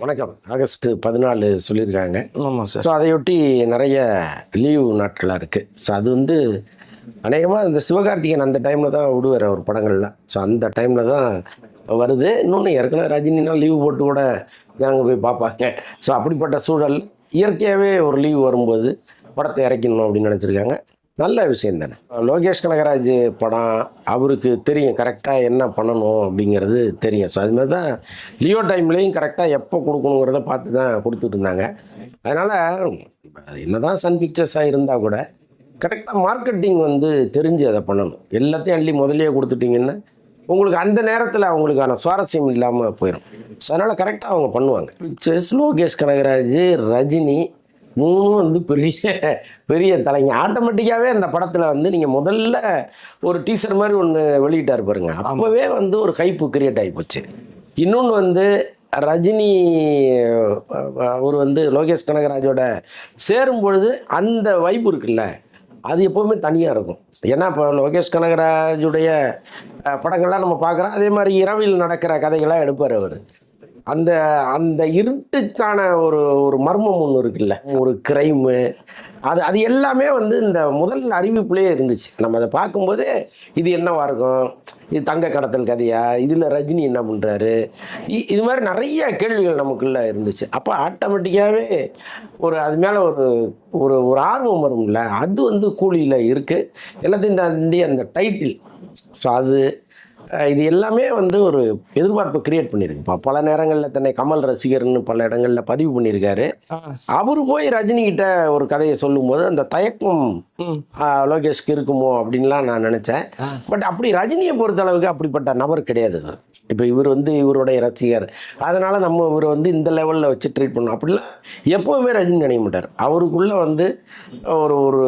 வணக்கம். ஆகஸ்ட் பதினாலு சொல்லியிருக்காங்க. ஆமாம் சார். ஸோ அதையொட்டி நிறைய லீவு நாட்களாக இருக்குது ஸோ அது வந்து அநேகமாக இந்த சிவகார்த்திகேயன் அந்த டைமில் தான் விடுவார் அவர் படங்கள்லாம். ஸோ அந்த டைமில் தான் வருது. இன்னொன்று ஏற்கனவே ரஜினினா லீவு போட்டு கூட ஜனங்க போய் பார்ப்பாங்க. ஸோ அப்படிப்பட்ட சூழல் இயற்கையாகவே ஒரு லீவு வரும்போது படத்தை இறக்கணும் அப்படின்னு நினச்சிருக்காங்க. நல்ல விஷயம் தானே. லோகேஷ் கனகராஜ் படம் அவருக்கு தெரியும். கரெக்டாக என்ன பண்ணணும் அப்படிங்கிறது தெரியும். ஸோ அதுமாதிரி தான் லியோ டைம்லேயும் கரெக்டாக எப்போ கொடுக்கணுங்கிறத பார்த்து தான் கொடுத்துட்டு இருந்தாங்க. அதனால் என்னதான் சன் பிக்சர்ஸாக இருந்தால் கூட கரெக்டாக மார்க்கெட்டிங் வந்து தெரிஞ்சு அதை பண்ணணும். எல்லாத்தையும் அள்ளி முதலே கொடுத்துட்டிங்கன்னா உங்களுக்கு அந்த நேரத்தில் அவங்களுக்கான சுவாரஸ்யம் இல்லாமல் போயிடும் ஸோ அதனால் கரெக்டாக அவங்க பண்ணுவாங்க. பிக்சர்ஸ் லோகேஷ் கனகராஜ் ரஜினி மூணும் வந்து பெரிய பெரிய தலைங்க. ஆட்டோமேட்டிக்காகவே அந்த படத்தில் வந்து நீங்கள் முதல்ல ஒரு டீசர் மாதிரி ஒன்று வெளியிட்டார் பாருங்க. அப்போவே வந்து ஒரு ஹைப்பு கிரியேட் ஆகி போச்சு. இன்னொன்று வந்து ரஜினி அவர் வந்து லோகேஷ் கனகராஜோட சேரும் பொழுது அந்த வைப்பு இருக்குல்ல அது எப்போவுமே தனியாக இருக்கும். ஏன்னா இப்போ லோகேஷ் கனகராஜுடைய படங்கள்லாம் நம்ம பார்க்குறோம். அதே மாதிரி இரவில் நடக்கிற கதைகளாக எடுப்பார் அவர். அந்த அந்த இருட்டுக்கான ஒரு ஒரு மர்மம் ஒன்று இருக்குல்ல? ஒரு கிரைமு அது அது எல்லாமே வந்து இந்த முதல் அறிவிப்புலேயே இருந்துச்சு. நம்ம அதை பார்க்கும்போதே இது என்னவா இருக்கும்? இது தங்க கடத்தல் கதையா? இதில் ரஜினி என்ன பண்ணுறாரு இது மாதிரி நிறைய கேள்விகள் நமக்குள்ள இருந்துச்சு. அப்போ ஆட்டோமேட்டிக்காகவே ஒரு அது மேலே ஒரு ஒரு ஒரு ஆர்வம் வரும்ல? அது வந்து கூலியில் இருக்குது எல்லாத்தையும் தாண்டி அந்த டைட்டில் ஸோ அது இது எல்லாமே வந்து ஒரு எதிர்பார்ப்பு கிரியேட் பண்ணியிருக்கு. இப்போ பல நேரங்களில் தன்னை கமல் ரசிகர்னு பல இடங்களில் பதிவு பண்ணியிருக்காரு. அவர் போய் ரஜினி கிட்ட ஒரு கதையை சொல்லும்போது அந்த தயக்கம் லோகேஷ்க்கு இருக்குமோ அப்படின்லாம் நான் நினச்சேன். பட் அப்படி ரஜினியை பொறுத்த அளவுக்கு அப்படிப்பட்ட நபர் கிடையாது இப்போ இவர் வந்து இவருடைய ரசிகர். அதனால் நம்ம இவரை வந்து இந்த லெவலில் வச்சு ட்ரீட் பண்ணணும். அப்படிலாம் எப்போவுமே ரஜினி நினைக்க மாட்டார். அவருக்குள்ளே வந்து ஒரு ஒரு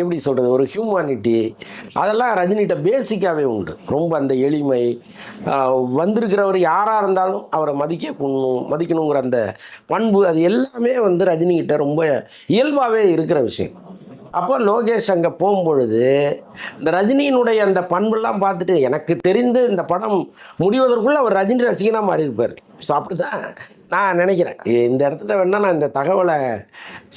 எப்படி சொல்கிறது ஒரு ஹியூமானிட்டி அதெல்லாம் ரஜினிகிட்ட பேசிக்காகவே உண்டு. ரொம்ப அந்த எளிமை. வந்திருக்கிறவர் யாராக இருந்தாலும் அவரை மதிக்க மதிக்கணுங்கிற அந்த பண்பு அது எல்லாமே வந்து ரஜினிகிட்ட ரொம்ப இயல்பாகவே இருக்கிற விஷயம். அப்போ லோகேஷ் அங்கே போகும்பொழுது இந்த ரஜினியினுடைய அந்த பண்பெல்லாம் பார்த்துட்டு எனக்கு தெரிந்து இந்த படம் முடிவதற்குள்ளே அவர் ரஜினி ரசிகனாக மாறி இருப்பார் ஸோ அப்படி தான் நான் நினைக்கிறேன். இந்த இடத்துல வேணால் நான் இந்த தகவலை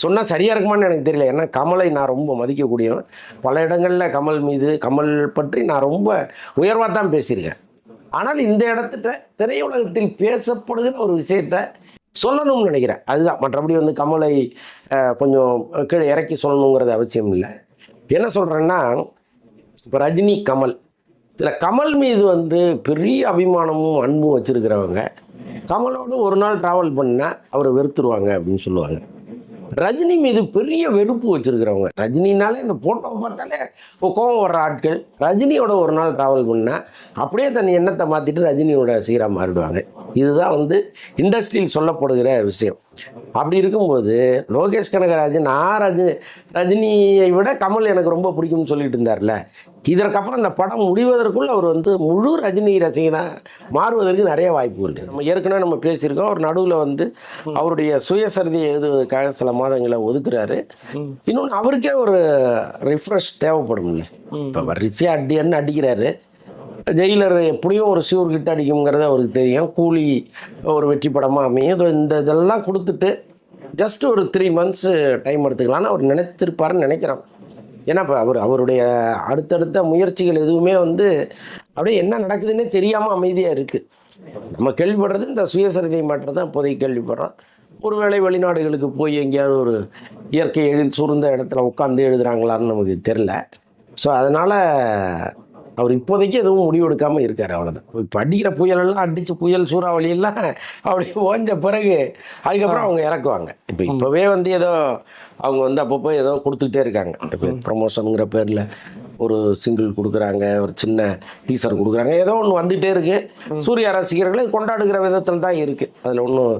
சொன்னால் சரியாக இருக்குமான்னு எனக்கு தெரியல. ஏன்னா கமலை நான் ரொம்ப மதிக்கக்கூடியவன். பல இடங்களில் கமல் மீது கமல் பற்றி நான் ரொம்ப உயர்வாக தான் பேசியிருக்கேன். ஆனால் இந்த இடத்துல திரையுலகத்தில் பேசப்படுகிற ஒரு விஷயத்தை சொல்லணும்னு நினைக்கிறேன். அதுதான். மற்றபடி வந்து கமலை கொஞ்சம் கீழே இறக்கி சொல்லணுங்கிறது அவசியம் இல்லை. என்ன சொல்கிறேன்னா இப்போ ரஜினி கமல். இதில் கமல் மீது வந்து பெரிய அபிமானமும் அன்பும் வச்சுருக்கிறவங்க. கமலோடு ஒரு நாள் ட்ராவல் பண்ணால் அவரை வெறுத்துருவாங்க அப்படின்னு சொல்லுவாங்க. ரஜினி மீது பெரிய வெறுப்பு வச்சுருக்கிறவங்க. ரஜினினாலே இந்த ஃபோட்டோவை பார்த்தாலே இப்போ கோவம் வர்ற ஆட்கள் ரஜினியோட ஒரு நாள் ட்ராவல் பண்ணால் அப்படியே தன் எண்ணத்தை மாற்றிட்டு ரஜினியோட சீராக மாறிடுவாங்க. இதுதான் வந்து இண்டஸ்ட்ரியில் சொல்லப்படுகிற விஷயம். அப்படி இருக்கும்போது லோகேஷ் கனகராஜ் நான் ரஜினி ரஜினியை விட கமல் எனக்கு ரொம்ப பிடிக்கும்னு சொல்லிட்டு இருந்தார்ல. இதற்கப்புறம் இந்த படம் முடிவதற்குள்ள அவர் வந்து முழு ரஜினி ரசிகனாக மாறுவதற்கு நிறைய வாய்ப்பு உண்டு நம்ம ஏற்கனவே நம்ம பேசியிருக்கோம் அவர் நடுவில் வந்து அவருடைய சுயசரிதையை எழுதுவதற்காக சில மாதங்களை ஒதுக்குறாரு. இன்னொன்று அவருக்கே ஒரு ரிஃப்ரெஷ் தேவைப்படும்ல. இப்போ வரிசையாக அடி அடிக்கிறாரு. ஜெயிலர் எப்படியும் ஒரு சியூர் கிட்ட அடிக்குங்கிறது அவருக்கு தெரியும். கூலி ஒரு வெற்றி படமாக அமையும். இந்த இதெல்லாம் கொடுத்துட்டு ஜஸ்ட் ஒரு த்ரீ மந்த்ஸ் டைம் எடுத்துக்கலாம்னு அவர் நினைத்திருப்பாருன்னு நினைக்கிறேன். ஏன்னா இப்போ அவர் அவருடைய அடுத்தடுத்த முயற்சிகள் எதுவுமே வந்து அப்படியே என்ன நடக்குதுன்னே தெரியாமல் அமைதியாக இருக்குது நம்ம கேள்விப்படுறது இந்த சுயசரிதை மாற்றம் தான் இப்போதைக்கு கேள்விப்படுறோம். ஒருவேளை வெளிநாடுகளுக்கு போய் எங்கேயாவது ஒரு இயற்கை எழில் சூழ்ந்த இடத்துல உட்காந்து எழுதுகிறாங்களான்னு நமக்கு தெரில ஸோ அதனால் அவர் இப்போதைக்கு எதுவும் முடிவெடுக்காமல் இருக்கார் அவ்வளோதான் இப்போ அடிக்கிற புயலெல்லாம் அடித்த புயல் சூறாவளி எல்லாம் அப்படி ஓஞ்ச பிறகு அதுக்கப்புறம் அவங்க இறக்குவாங்க. இப்போ இப்போவே வந்து ஏதோ அவங்க வந்து அப்பப்போ ஏதோ கொடுத்துக்கிட்டே இருக்காங்க. இப்போ ப்ரமோஷனுங்கிற பேரில் ஒரு சிங்கிள் கொடுக்குறாங்க ஒரு சின்ன டீசர் கொடுக்குறாங்க. ஏதோ ஒன்று வந்துகிட்டே இருக்கு. சூர்யா ரசிகர்களை கொண்டாடுகிற விதத்தில் தான் இருக்குது அதில் ஒன்றும்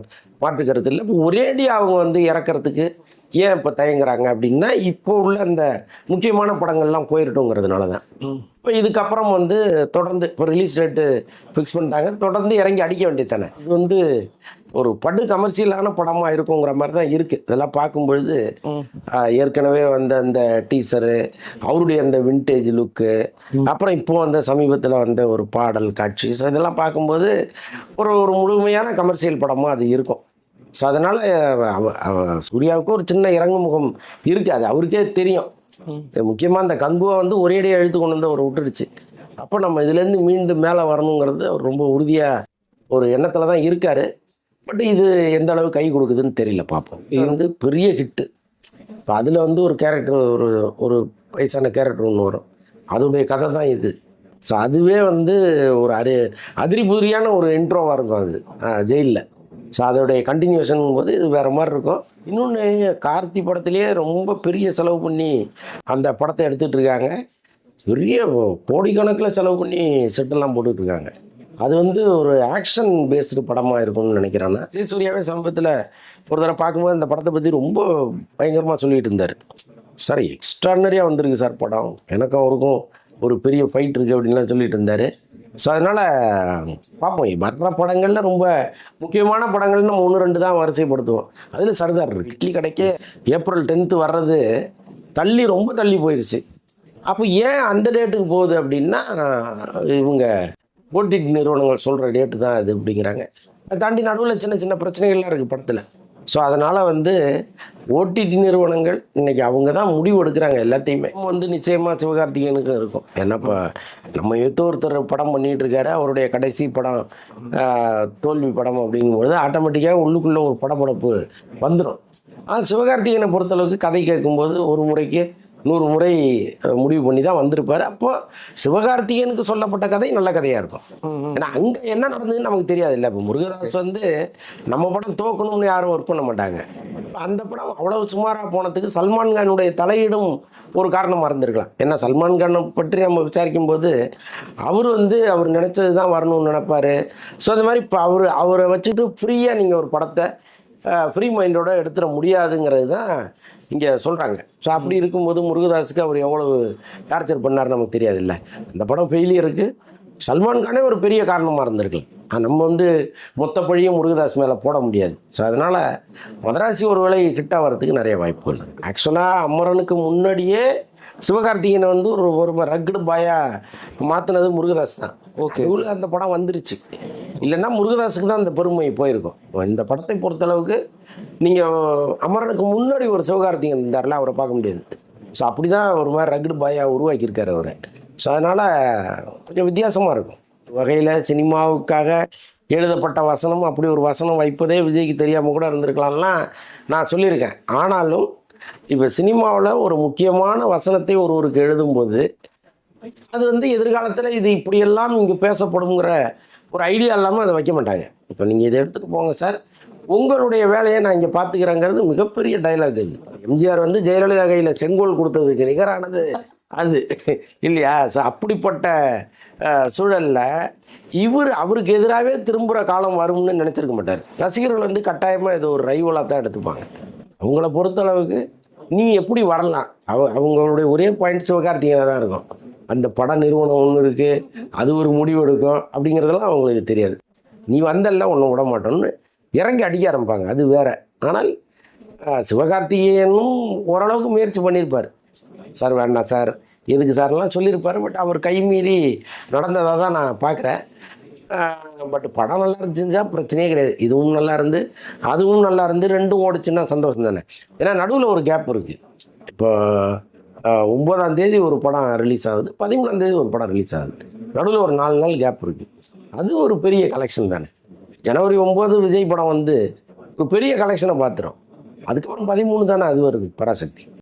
மாற்று கருத்து இல்லை. இப்போ ஒரேடி அவங்க வந்து இறக்கறதுக்கு ஏன் இப்போ தயங்குறாங்க அப்படின்னா இப்போ உள்ள அந்த முக்கியமான படங்கள்லாம் போயிட்டோங்கிறதுனால தான் இப்போ இதுக்கப்புறம் வந்து தொடர்ந்து இப்போ ரிலீஸ் டேட்டு ஃபிக்ஸ் பண்ணிட்டாங்க தொடர்ந்து இறங்கி அடிக்க வேண்டியது தானே. இது வந்து ஒரு படு கமர்ஷியலான படமாக இருக்குங்கிற மாதிரி தான் இருக்குது இதெல்லாம் பார்க்கும்பொழுது ஏற்கனவே வந்த அந்த டீசரு அவருடைய அந்த விண்டேஜ் லுக்கு அப்புறம் இப்போ வந்த சமீபத்தில் வந்த ஒரு பாடல் காட்சி இதெல்லாம் பார்க்கும்போது ஒரு ஒரு முழுமையான கமர்ஷியல் படமாக அது இருக்கும். ஸோ அதனால் அவ அவ சூர்யாவுக்கு ஒரு சின்ன இறங்கு முகம் இருக்குது அது அவருக்கே தெரியும். முக்கியமாக அந்த கங்குவை வந்து ஒரேடியாக எழுத்து கொண்டு வந்து அவர் விட்டுருச்சு. அப்போ நம்ம இதுலேருந்து மீண்டும் மேலே வரணுங்கிறது அவர் ரொம்ப உறுதியாக ஒரு எண்ணத்தில் தான் இருக்கார். பட் இது எந்த அளவு கை கொடுக்குதுன்னு தெரியல பார்ப்போம். இது வந்து பெரிய ஹிட்டு. இப்போ அதில் வந்து ஒரு கேரக்டர் ஒரு ஒரு வயசான கேரக்டர் ஒன்று வரும். அதோடைய கதை தான் இது. ஸோ அதுவே வந்து ஒரு அரி அதிரி புதிரியான ஒரு இன்ட்ரோவாக இருக்கும் அது. ஜெயிலில். ஸோ அதோடைய கண்டினியூஷன் போது இது வேறு மாதிரி இருக்கும். இன்னொன்று கார்த்தி படத்துலேயே ரொம்ப பெரிய செலவு பண்ணி அந்த படத்தை எடுத்துகிட்டு இருக்காங்க பெரிய கோடிக்கணக்கில் செலவு பண்ணி செட்டெல்லாம் போட்டுட்ருக்காங்க. அது வந்து ஒரு ஆக்ஷன் பேஸ்டு படமாக இருக்கும்னு நினைக்கிறேன் நான். சி சூர்யாவே சமீபத்தில் ஒரு தடவை பார்க்கும்போது இந்த படத்தை பற்றி ரொம்ப பயங்கரமாக சொல்லிகிட்டு இருந்தார். சார் எக்ஸ்ட்ரானரியாக வந்திருக்கு சார் படம். எனக்கும் அவருக்கும் ஒரு பெரிய ஃபைட் இருக்குது அப்படின்லாம் சொல்லிட்டு இருந்தார். ஸோ அதனால் பார்ப்போம் வர்ற படங்களில் ரொம்ப முக்கியமான படங்கள் நம்ம ஒன்று ரெண்டு தான் வரிசைப்படுத்துவோம். அதில் சர்தார் இருக்கு. இட்லி கடைக்கே ஏப்ரல் டென்த்து வர்றது தள்ளி ரொம்ப தள்ளி போயிடுச்சு அப்போ ஏன் அந்த டேட்டுக்கு போகுது அப்படின்னா இவங்க ஓடிடி நிறுவனங்கள் சொல்கிற டேட்டு தான் அது அப்படிங்கிறாங்க. அதை தாண்டி நடுவில் சின்ன சின்ன பிரச்சனைகள்லாம் இருக்குது படத்தில். ஸோ அதனால் வந்து ஓடிடி நிறுவனங்கள் இன்றைக்கி அவங்க தான் முடிவு எடுக்கிறாங்க எல்லாத்தையுமே. வந்து நிச்சயமாக சிவகார்த்திகேயனுக்கும் இருக்கும். ஏன்னா இப்போ நம்ம எத்தோ ஒருத்தர் படம் பண்ணிகிட்ருக்காரு இருக்காரு அவருடைய கடைசி படம் தோல்வி படம் அப்படிங்கும்பொழுது ஆட்டோமேட்டிக்காக உள்ளுக்குள்ளே ஒரு படப்படப்பு வந்துடும் ஆனால் சிவகார்த்திகேயனை பொறுத்தளவுக்கு கதை கேட்கும்போது ஒரு முறைக்கு நூறு முறை முடிவு பண்ணி தான் வந்திருப்பார். அப்போ சிவகார்த்திகேயனுக்கு சொல்லப்பட்ட கதை நல்ல கதையாக இருக்கும். ஏன்னா அங்கே என்ன நடந்ததுன்னு நமக்கு தெரியாது இல்லை. இப்போ முருகதாஸ் வந்து நம்ம படம் தோக்கணும்னு யாரும் ஒர்க் பண்ண மாட்டாங்க. அந்த படம் அவ்வளவு சுமாராக போனதுக்கு சல்மான் கானுடைய தலையீடும் ஒரு காரணமாக இருந்திருக்கலாம். ஏன்னா சல்மான் கானை பற்றி நம்ம விசாரிக்கும் போது அவர் வந்து அவர் நினச்சது தான் வரணும்னு நினைப்பாரு. ஸோ அந்த மாதிரி இப்போ அவர் அவரை வச்சுட்டு ஃப்ரீயாக நீங்கள் ஒரு படத்தை ஃப்ரீ மைண்டோட எடுத்துட முடியாதுங்கிறது தான் இங்கே சொல்கிறாங்க ஸோ அப்படி இருக்கும்போது முருகதாஸுக்கு அவர் எவ்வளவு டார்ச்சர் பண்ணார் நமக்கு தெரியாதுல்ல. அந்த படம் ஃபெயிலியருக்கு சல்மான் கானே ஒரு பெரிய காரணமாக இருந்திருக்கலாம். நம்ம வந்து மொத்த பழியும் முருகதாஸ் மேலே போட முடியாது. ஸோ அதனால் மதராசி ஒரு வேளை ஹிட் ஆகிறதுக்கு நிறைய வாய்ப்புகள் ஆக்சுவலாக அமரனுக்கு முன்னாடியே சிவகார்த்திகேயனை வந்து ஒரு ஒரு ரக்குடு பாயா மாற்றினது முருகதாஸ் தான். ஓகே அந்த படம் வந்துருச்சு. இல்லைன்னா முருகதாஸுக்கு தான் அந்த பெருமை போயிருக்கும். இந்த படத்தை பொறுத்தளவுக்கு நீங்கள் அமரனுக்கு முன்னாடி ஒரு சிவகார்த்திகன் இருந்தார்ல அவரை பார்க்க முடியாது. ஸோ அப்படி தான் ஒரு மாதிரி ரகுடு பாயாக உருவாக்கியிருக்காரு அவரை. ஸோ அதனால் கொஞ்சம் வித்தியாசமாக இருக்கும். வகையில் சினிமாவுக்காக எழுதப்பட்ட வசனம் அப்படி ஒரு வசனம் வைப்பதே விஜய்க்கு தெரியாமல் கூட இருந்திருக்கலாம்லாம் நான் சொல்லியிருக்கேன். ஆனாலும் இப்போ சினிமாவில் ஒரு முக்கியமான வசனத்தை ஒருவருக்கு எழுதும்போது அது வந்து எதிர்காலத்தில் இது இப்படியெல்லாம் இங்கே பேசப்படுங்கிற ஒரு ஐடியா இல்லாமல் அதை வைக்க மாட்டாங்க. இப்போ நீங்கள் இதை எடுத்துகிட்டு போங்க சார் உங்களுடைய வேலையை நான் இங்கே பார்த்துக்கிறேங்கிறது மிகப்பெரிய டைலாக் இது. எம்ஜிஆர் வந்து ஜெயலலிதா கையில் செங்கோல் கொடுத்ததுக்கு நிகரானது அது. இல்லையா? ஸோ அப்படிப்பட்ட சூழலில் இவர் அவருக்கு எதிராகவே திரும்புகிற காலம் வரும்னு நினச்சிருக்க மாட்டார். ரசிகர்கள் வந்து கட்டாயமாக இது ஒரு ரைவலாக தான் எடுத்துப்பாங்க. அவங்கள பொறுத்தளவுக்கு நீ எப்படி வரலாம்? அவ அவங்களுடைய ஒரே பாயிண்ட் சிவகார்த்திகேயனாக தான் இருக்கும். அந்த பட நிறுவனம் ஒன்று இருக்குது அது ஒரு முடிவு எடுக்கும் அப்படிங்கிறதெல்லாம் அவங்களுக்கு தெரியாது. நீ வந்தல்ல ஒன்றும் விட மாட்டோம்னு இறங்கி அடிக்க ஆரம்பிப்பாங்க அது வேற. ஆனால் சிவகார்த்திகேயனும் ஓரளவுக்கு முயற்சி பண்ணியிருப்பார். சார் வேண்டாம் சார் எதுக்கு சார்லாம் சொல்லியிருப்பார் பட் அவர் கைமீறி நடந்ததாக தான் நான் பார்க்குறேன் பட் படம் நல்லா இருந்துச்சுன்னா பிரச்சனையே கிடையாது. இதுவும் நல்லா இருந்து அதுவும் நல்லா இருந்து ரெண்டும் ஓடிச்சுன்னா சந்தோஷம் தானே. ஏன்னா நடுவில் ஒரு கேப் இருக்குது இப்போ ஒம்பதாம் தேதி ஒரு படம் ரிலீஸ் ஆகுது பதிமூணாம் தேதி ஒரு படம் ரிலீஸ் ஆகுது. நடுவில் ஒரு நாலு நாள் கேப் இருக்குது அது ஒரு பெரிய கலெக்ஷன் தானே. ஜனவரி ஒம்பது விஜய் படம் வந்து ஒரு பெரிய கலெக்ஷனை பார்த்துரும். அதுக்கப்புறம் பதிமூணு தானே அது வருது பராசக்தி.